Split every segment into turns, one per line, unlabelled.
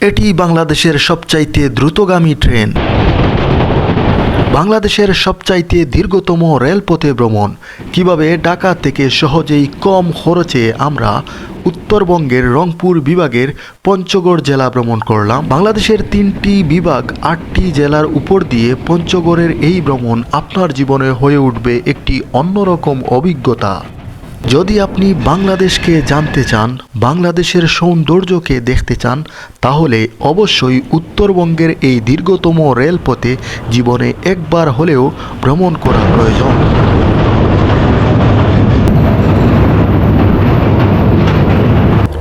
এটি বাংলাদেশের সবচাইতে দ্রুতগামী ট্রেন। বাংলাদেশের সবচাইতে দীর্ঘতম রেলপথে ভ্রমণ। কীভাবে ঢাকা থেকে সহজেই কম খরচে আমরা উত্তরবঙ্গের রংপুর বিভাগের পঞ্চগড় জেলা ভ্রমণ করলাম। বাংলাদেশের তিনটি বিভাগ, আটটি জেলার উপর দিয়ে পঞ্চগড়ের এই ভ্রমণ আপনার জীবনে হয়ে উঠবে একটি অন্যরকম অভিজ্ঞতা। যদি আপনি বাংলাদেশকে জানতে চান, বাংলাদেশের সৌন্দর্যকে দেখতে চান, তাহলে অবশ্যই উত্তরবঙ্গের এই দীর্ঘতম রেলপথে জীবনে একবার হলেও ভ্রমণ করা প্রয়োজন।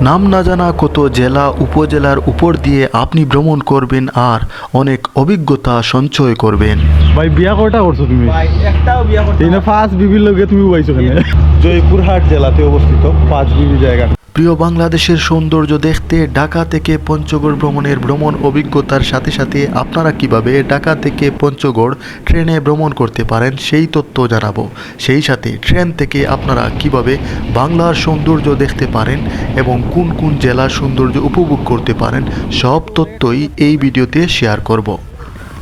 নাম না জানা কত জেলা উপজেলার উপর দিয়ে আপনি ভ্রমণ করবেন আর অনেক অভিজ্ঞতা সঞ্চয় করবেন।
ভাই বিয়া কটা করছ তুমি?
ভাই একটাও বিয়া করতে
না ফার্স্ট বিবির লগে তুমি বাইছো কেন? জয়পুরহাট জেলাতে অবস্থিত পাঁচ বিবি জায়গা।
প্রিয় বাংলাদেশের সৌন্দর্য দেখতে ঢাকা থেকে পঞ্চগড় ভ্রমণের ভ্রমণ অভিজ্ঞতার সাথে সাথে আপনারা কীভাবে ঢাকা থেকে পঞ্চগড় ট্রেনে ভ্রমণ করতে পারেন সেই তথ্য জানাব। সেই সাথে ট্রেন থেকে আপনারা কীভাবে বাংলার সৌন্দর্য দেখতে পারেন এবং কোন কোন জেলার সৌন্দর্য উপভোগ করতে পারেন সব তথ্যই এই ভিডিওতে শেয়ার করব।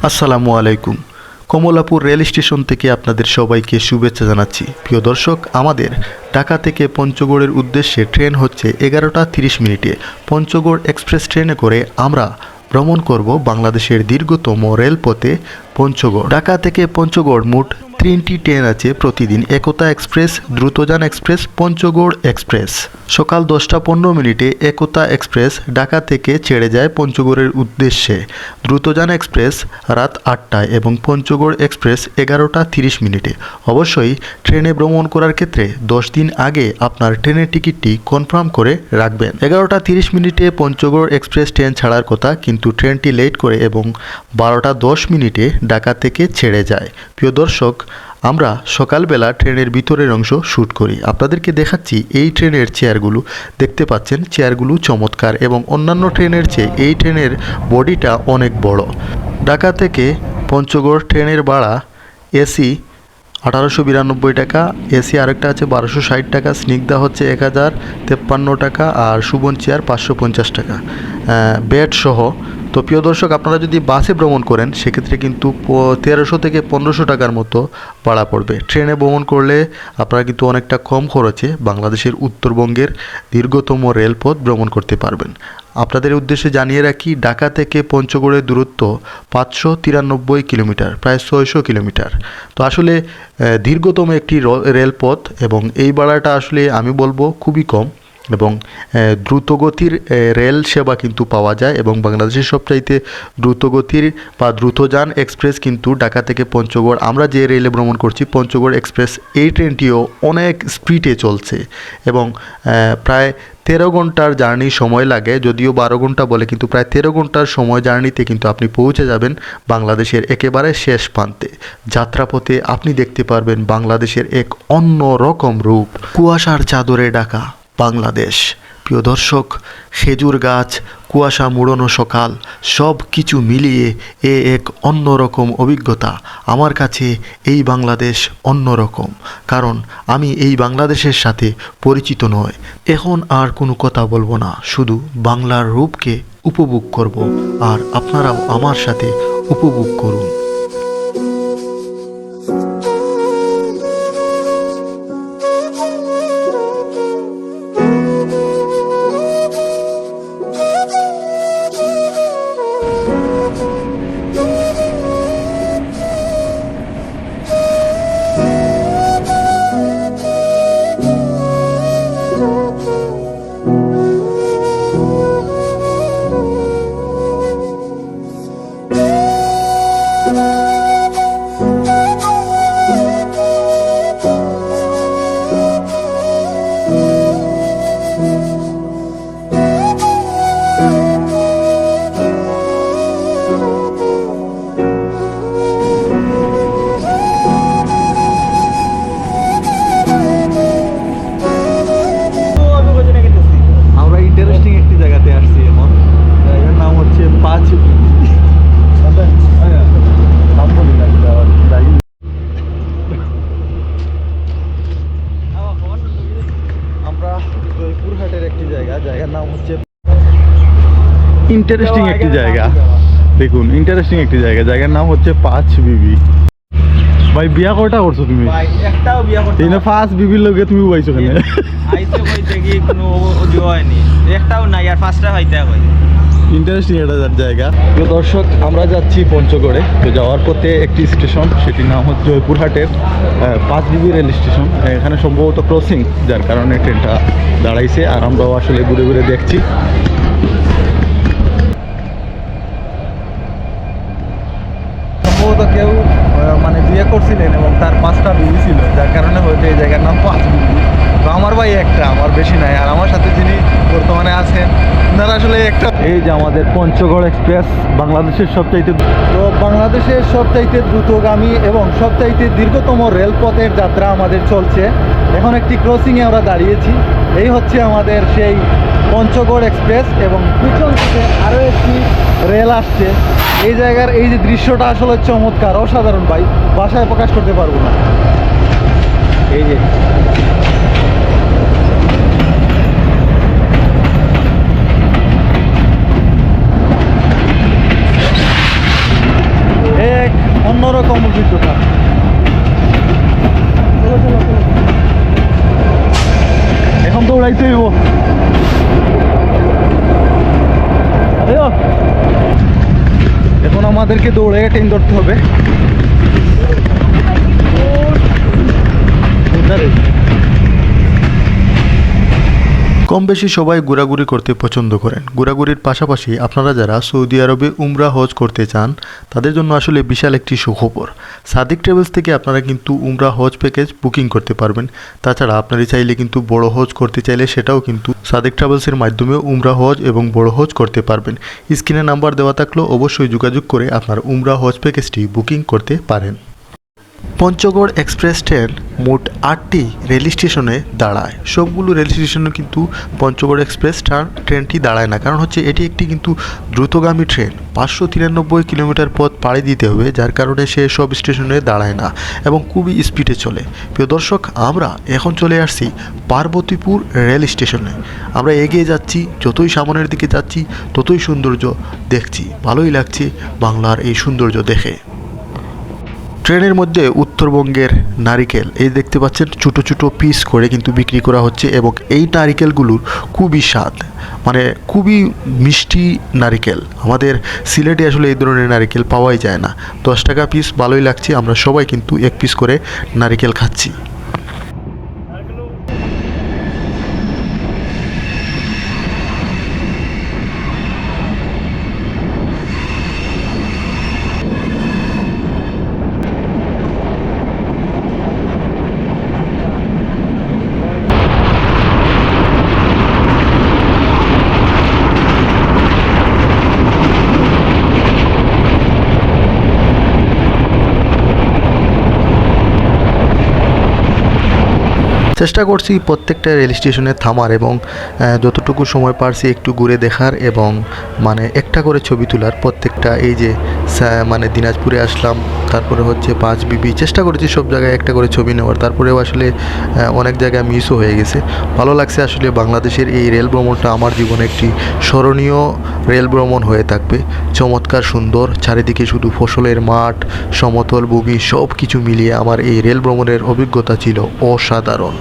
আসসালামু আলাইকুম। কমলাপুর রেল স্টেশন থেকে আপনাদের সবাইকে শুভেচ্ছা জানাচ্ছি। প্রিয় দর্শক, আমাদের ঢাকা থেকে পঞ্চগড়ের উদ্দেশ্যে ট্রেন হচ্ছে এগারোটা তিরিশ মিনিটে। পঞ্চগড় এক্সপ্রেস ট্রেনে করে আমরা ভ্রমণ করব বাংলাদেশের দীর্ঘতম রেলপথে পঞ্চগড়। ঢাকা থেকে পঞ্চগড় মোট তিনটি ট্রেন আছে প্রতিদিন Ekota express, Drutojan express, Panchagarh express. সকাল দশটা পনেরো মিনিটে একতা এক্সপ্রেস ঢাকা থেকে ছেড়ে যায় পঞ্চগড়ের উদ্দেশ্যে। দ্রুতযান এক্সপ্রেস রাত আটটায় এবং পঞ্চগড় এক্সপ্রেস এগারোটা তিরিশ মিনিটে। অবশ্যই ট্রেনে ভ্রমণ করার ক্ষেত্রে দশ দিন আগে আপনার ট্রেনের টিকিটটি কনফার্ম করে রাখবেন। এগারোটা তিরিশ মিনিটে পঞ্চগড় এক্সপ্রেস ট্রেন ছাড়ার কথা, কিন্তু ট্রেনটি লেট করে এবং বারোটা দশ মিনিটে ঢাকা থেকে ছেড়ে যায়। প্রিয় দর্শক আমরা সকালবেলা ট্রেনের ভিতরের অংশ শ্যুট করি। আপনাদেরকে দেখাচ্ছি এই ট্রেনের চেয়ারগুলো। দেখতে পাচ্ছেন চেয়ারগুলো চমৎকার এবং অন্যান্য ট্রেনের চেয়ে এই ট্রেনের বডিটা অনেক বড়। ঢাকা থেকে পঞ্চগড় ট্রেনের ভাড়া এসি আঠারোশো বিরানব্বই টাকা, এসি আরেকটা আছে বারোশো ষাট টাকা, স্নিগ্ধা হচ্ছে এক হাজার, তেপ্পান্ন টাকা আর সুবন চেয়ার পাঁচশো পঞ্চাশ টাকা। বেড সহ তো প্রিয় দর্শক, আপনারা যদি বাসে ভ্রমণ করেন, সেক্ষেত্রে কিন্তু তেরোশো থেকে পনেরোশো টাকার মতো ভাড়া পড়বে। ট্রেনে ভ্রমণ করলে আপনারা কিন্তু অনেকটা কম খরচে বাংলাদেশের উত্তরবঙ্গের দীর্ঘতম রেলপথ ভ্রমণ করতে পারবেন। আপনাদের উদ্দেশ্যে জানিয়ে রাখি, ঢাকা থেকে পঞ্চগড়ের দূরত্ব পাঁচশো তিরানব্বই কিলোমিটার, প্রায় ছয়শো কিলোমিটার। তো আসলে দীর্ঘতম একটি রেলপথ এবং এই ভাড়াটা আসলে আমি বলব খুবই কম। এবং দ্রুতগতির রেল সেবা কিন্তু পাওয়া যায় এবং বাংলাদেশের সবচাইতে দ্রুতগতির বা দ্রুতযান এক্সপ্রেস কিন্তু ঢাকা থেকে পঞ্চগড়। আমরা যে রেলে ভ্রমণ করছি, পঞ্চগড় এক্সপ্রেস এই ট্রেনটিও অনেক স্পিডে চলছে এবং প্রায় তেরো ঘণ্টার জার্নি সময় লাগে, যদিও বারো ঘণ্টা বলে, কিন্তু প্রায় তেরো ঘণ্টার সময় জার্নিতে কিন্তু আপনি পৌঁছে যাবেন বাংলাদেশের একেবারে শেষ প্রান্তে। যাত্রাপথে আপনি দেখতে পারবেন বাংলাদেশের এক অন্য রকম রূপ, কুয়াশার চাদরে ঢাকা। বাংলাদেশ। প্রিয় দর্শক, খেজুর গাছ, কুয়াশা মুড়োনো সকাল, সব কিছু মিলিয়ে এ এক অন্যরকম অভিজ্ঞতা। আমার কাছে এই বাংলাদেশ অন্যরকম, কারণ আমি এই বাংলাদেশের সাথে পরিচিত নয় এখন আর কোনো কথা বলব না, শুধু বাংলার রূপকে উপভোগ করব, আর আপনারাও আমার সাথে উপভোগ করুন।
ইন্টারেস্টিং একটি জায়গা। দেখুন ইন্টারেস্টিং একটি জায়গা। জায়গার নাম হচ্ছে পাঁচ বিবি। ভাই বিয়া কটা করছ তুমি?
একটাও বিয়া
এই ফার্স্ট বিবির লগে তুমি পাইছো কেন?
আইতে কইতে কি কোনো হয়নি একটাও নাই আর পাঁচটা হইতে কই
ইন্টারেস্টিং একটা জায়গা। প্রিয় দর্শক আমরা যাচ্ছি পঞ্চগড়ে। তো যাওয়ার পথে একটি স্টেশন সেটির নাম হচ্ছে জয়পুরহাটের আহ, পাঁচ বিবি রেল স্টেশন। এখানে সম্ভবত ক্রসিং যার কারণে ট্রেনটা দাঁড়াইছে। আর আমরাও আসলে ঘুরে ঘুরে দেখছি সম্ভবত কেউ মানে বিয়ে করছিলেন এবং তার পাঁচটা বিবি ছিল যার কারণে হয়তো এই জায়গার নাম পাঁচ বিবি তো আমার ভাই একটা আমার বেশি নাই। আর আমার সাথে যিনি বর্তমানে আছেন ওনারা আসলে একটা এই যে আমাদের পঞ্চগড় এক্সপ্রেস বাংলাদেশের সবচাইতে তো বাংলাদেশের সবচাইতে দ্রুতগামী এবং সবচাইতে দীর্ঘতম রেলপথের যাত্রা আমাদের চলছে। এখন একটি ক্রসিংয়ে আমরা দাঁড়িয়েছি। এই হচ্ছে আমাদের সেই পঞ্চগড় এক্সপ্রেস এবং পিছন রেল আসছে। এই জায়গার এই যে দৃশ্যটা আসলে চমৎকার, অসাধারণ ভাই। বাসায় প্রকাশ করতে পারব না। এই যে। এক অন্যরকম অভিজ্ঞতা। এখন দৌড়াইতে হইব আরেও। এখন আমাদেরকে দৌড়ে ট্রেন ধরতে হবে।
কম বেশি সবাই ঘোরাঘুরি করতে পছন্দ করেন। ঘোরাঘুরির পাশাপাশি আপনারা যারা সৌদি আরবে উমরা, হজ করতে চান, তাদের জন্য আসলে বিশাল একটি সুখবর। সাদিক ট্রাভেলস থেকে আপনারা কিন্তু উমরা, হজ প্যাকেজ বুকিং করতে পারবেন। তাছাড়া আপনারা চাইলে কিন্তু বড় হজ করতে চাইলে সেটাও কিন্তু সাদিক ট্রাভেলসের মাধ্যমে উমরা, হজ এবং বড় হজ করতে পারবেন। স্ক্রিনে নাম্বার দেওয়া থাকলেও অবশ্যই যোগাযোগ করে আপনার উমরা, হজ প্যাকেজটি বুকিং করতে পারেন। পঞ্চগড় এক্সপ্রেস ট্রেন মোট আটটি রেল স্টেশনে দাঁড়ায়। সবগুলো রেল স্টেশনে কিন্তু পঞ্চগড় এক্সপ্রেস ট্রান ট্রেনটি দাঁড়ায় না। কারণ হচ্ছে এটি একটি কিন্তু দ্রুতগামী ট্রেন। পাঁচশো তিরানব্বই কিলোমিটার পথ পাড়ি দিতে হবে, যার কারণে সে সব স্টেশনে দাঁড়ায় না এবং খুবই স্পিডে চলে। প্রিয় দর্শক, আমরা এখন চলে আসছি পার্বতীপুর রেল স্টেশনে। আমরা এগিয়ে যাচ্ছি, যতই সামনের দিকে যাচ্ছি, ততই সৌন্দর্য দেখছি। ভালোই লাগছে বাংলার এই সৌন্দর্য দেখে। ট্রেনের মধ্যে উত্তরবঙ্গের নারিকেল, এই দেখতে পাচ্ছেন ছোটো ছোটো পিস করে কিন্তু বিক্রি করা হচ্ছে এবং এই নারিকেলগুলোর খুবই স্বাদ। মানে খুবই মিষ্টি নারিকেল। আমাদের সিলেটে আসলে এই ধরনের নারিকেল পাওয়াই যায় না। দশ টাকা পিস ভালোই লাগছে, আমরা সবাই কিন্তু এক পিস করে নারিকেল খাচ্ছি। চেষ্টা করছি প্রত্যেকটা রেল স্টেশনে থামার এবং যতটুকু সময় পারছি একটু ঘুরে দেখার এবং মানে একটা করে ছবি তোলার প্রত্যেকটা এই যে মানে দিনাজপুরে আসলাম, তারপরে হচ্ছে পাঁচ বিবি, চেষ্টা করেছি সব জায়গায় একটা করে ছবি নেওয়ার, তারপরেও আসলে অনেক জায়গায় মিসও হয়ে গেছে। ভালো লাগছে আসলে বাংলাদেশের এই রেল ভ্রমণটা আমার জীবনে একটি স্মরণীয় রেল ভ্রমণ হয়ে থাকবে। চমৎকার সুন্দর, চারিদিকে শুধু ফসলের মাঠ, সমতল ভূমি সব কিছু মিলিয়ে আমার এই রেল ভ্রমণের অভিজ্ঞতা ছিল অসাধারণ।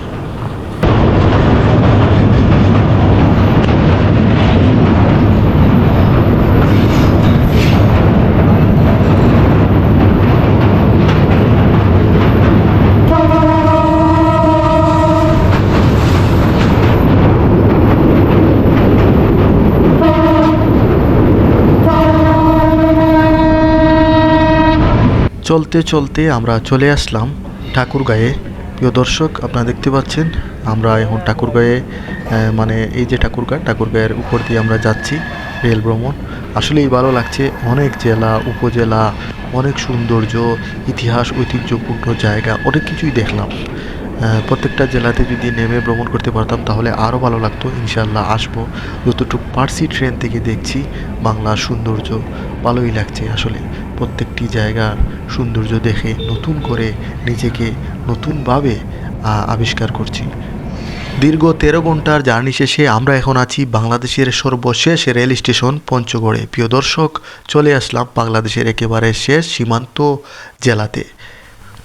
চলতে চলতে আমরা চলে আসলাম ঠাকুরগাঁয়ে। প্রিয় দর্শক, আপনারা দেখতে পাচ্ছেন, আমরা এখন ঠাকুরগাঁয়ে মানে এই যে ঠাকুরগাঁ, ঠাকুরগাঁয়ের উপর দিয়ে আমরা যাচ্ছি রেল ভ্রমণ। আসলেই ভালো লাগছে, অনেক জেলা, উপজেলা, অনেক সৌন্দর্য, ইতিহাস, ঐতিহ্যপূর্ণ জায়গা, অনেক কিছুই দেখলাম। প্রত্যেকটা জেলাতে যদি নেমে ভ্রমণ করতে পারতাম, তাহলে আরও ভালো লাগতো। ইনশাল্লাহ আসব। যতটুকু পার্সি ট্রেন থেকে দেখছি, বাংলার সৌন্দর্য, ভালোই লাগছে আসলে। প্রত্যেকটি জায়গার সৌন্দর্য দেখে নতুন করে নিজেকে নতুনভাবে আবিষ্কার করছি। দীর্ঘ তেরো ঘণ্টার জার্নি শেষে আমরা এখন আছি বাংলাদেশের সর্বশেষ রেল স্টেশন পঞ্চগড়ে। প্রিয় দর্শক, চলে আসলাম বাংলাদেশের একেবারে শেষ সীমান্ত জেলাতে।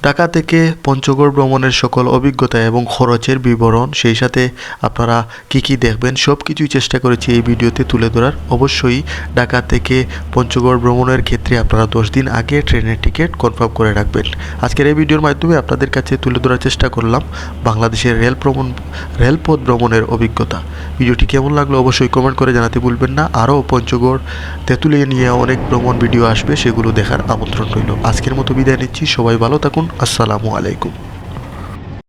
ঢাকা থেকে পঞ্চগড় ভ্রমণের সকল অভিজ্ঞতা এবং খরচের বিবরণ, সেই সাথে আপনারা কি কি দেখবেন সব কিছুই চেষ্টা করেছি এই ভিডিওতে তুলে ধরার। অবশ্যই ঢাকা থেকে পঞ্চগড় ভ্রমণের ক্ষেত্রে আপনারা দশ দিন আগে ট্রেনের টিকিট কনফার্ম করে রাখবেন। আজকের এই ভিডিওর মাধ্যমে আপনাদের কাছে তুলে ধরার চেষ্টা করলাম বাংলাদেশের রেল ভ্রমণ, রেলপথ ভ্রমণের অভিজ্ঞতা। ভিডিওটি কেমন লাগল অবশ্যই কমেন্ট করে জানাতে ভুলবেন না। আরও পঞ্চগড় তেঁতুলিয়া নিয়ে অনেক ভ্রমণ ভিডিও আসবে, সেগুলো দেখার আমন্ত্রণ রইল। আজকের মতো বিদায় নিচ্ছি, সবাই ভালো থাকুন আসসালামু আলাইকুম।